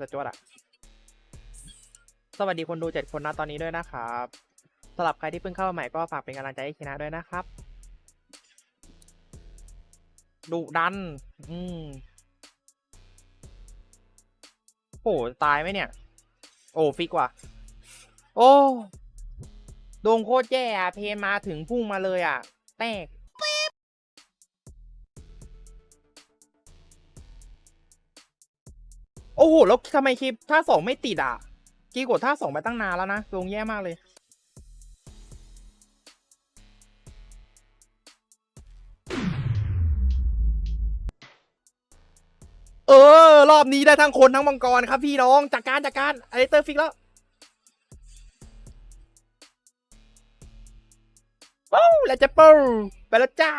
จะจวดอะสวัสดีคนดูเจ็ดคนนะตอนนี้ด้วยนะครับสำหรับใครที่เพิ่งเข้ามาใหม่ก็ฝากเป็นกำลังใจให้คินะด้วยนะครับดุดัน อืมโอ้ตายไหมเนี่ย โอ้ฟิกว่ะ โอ้ดวงโคตรแย่อะเพนมาถึงพุ่งมาเลยอะแตก โอ้โห แล้วทำไมคลิปท่าสองไม่ติดอะ กีกดท่าสองไปตั้งนานแล้วนะ ลงแย่มากเลย เออ รอบนี้ได้ทั้งคนทั้งมังกรครับพี่น้องจากการจากการไอเตอร์ฟิกแล้วว้าวแล้วจะเปิลไปแล้วจ้า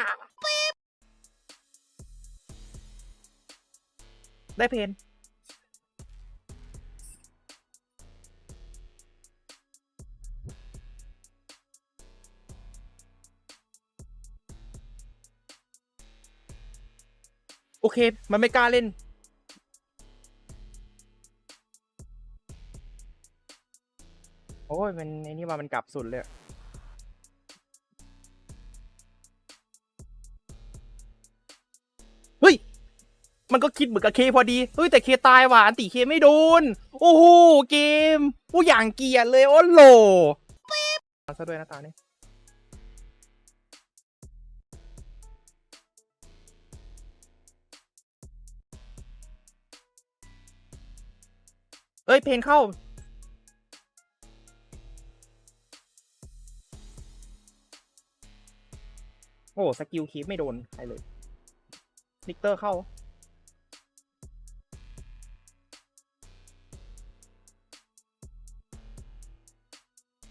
ได้เพน โอเค มันไม่กล้าเล่นโอ้ย มันไอ้นี่ว่ามันกลับสุดเลยเฮ้ย มันก็คิดเหมือนกับเคพอดี เฮ้ย แต่เคตายว่ะอันติเคไม่โดน โอ้โห เกม ผู้อย่างเกียดเลย โอ้โหมาซะด้วยนะตาเนี่ย เอ้ย เพนเข้า โอ้ สกิลคีปไม่โดน ใครเลยลิกเตอร์เข้า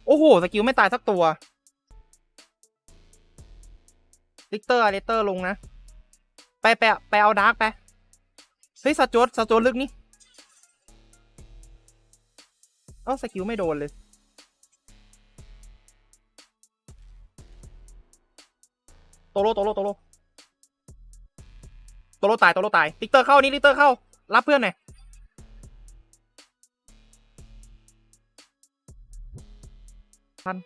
โอ้โห สกิลไม่ตายสักตัวลิกเตอร์เลเตอร์ลงนะ ไปไปไปเอาดาร์กไป เฮ้ยสจวตสจวตลึกนี่ อ้าสกิลไม่โดนเลย โตโลโตโลโตโลโตโลตายโตโลตายลิกเตอร์เข้านี่ลิกเตอร์เข้า รับเพื่อนหน่อยทัน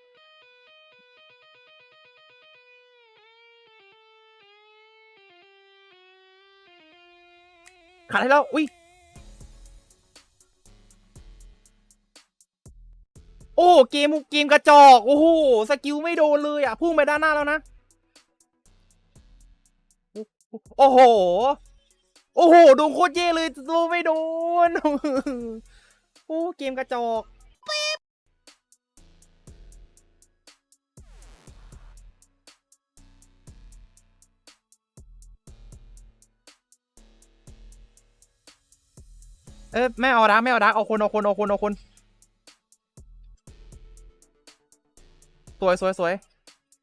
ขาดให้แล้ว อุ้ย อ้เกมเกมกระจอก โอ้โห สกิลไม่โดนเลยอะ พุ่งไปด้านหน้าแล้วนะ โอ้โห โอ้โห โดนโคตรเย่เลยตัวไม่โดน โอ้ เกมกระจอกเอ้ยไม่เอาดักไม่เอาดักเอาคนเอาคนเอาคนเอาคน สวยสวยสวย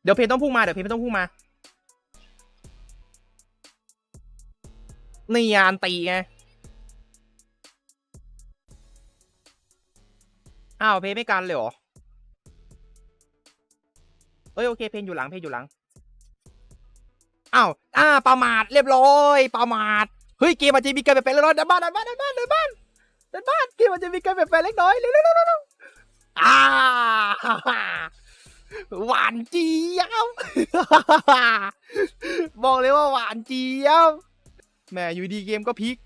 เดี๋ยวเพนต้องพุ่งมาเดี๋ยวเพนไม่ต้องพุ่งมานี่ยานตีไงอ้าวเพนไม่กันเลยเหรอเอ้ยโอเคเพนอยู่หลังเพนอยู่หลังอ้าวอ่าประมาทเรียบร้อยประมาทเฮ้ยเกมมันจะมีการเปลี่ยนแปลงเล็กน้อยเดินบ้านเดินบ้านเดินบ้านเดินบ้านเดินบ้านเกมมันจะมีการเปลี่ยนแปลงเล็กน้อยเร็วเร็วเร็วเร็วอ่า หวานเจี๊ยบ บอกเลยว่าหวานเจี๊ยบ แหมอยู่ดีเกมก็พลิก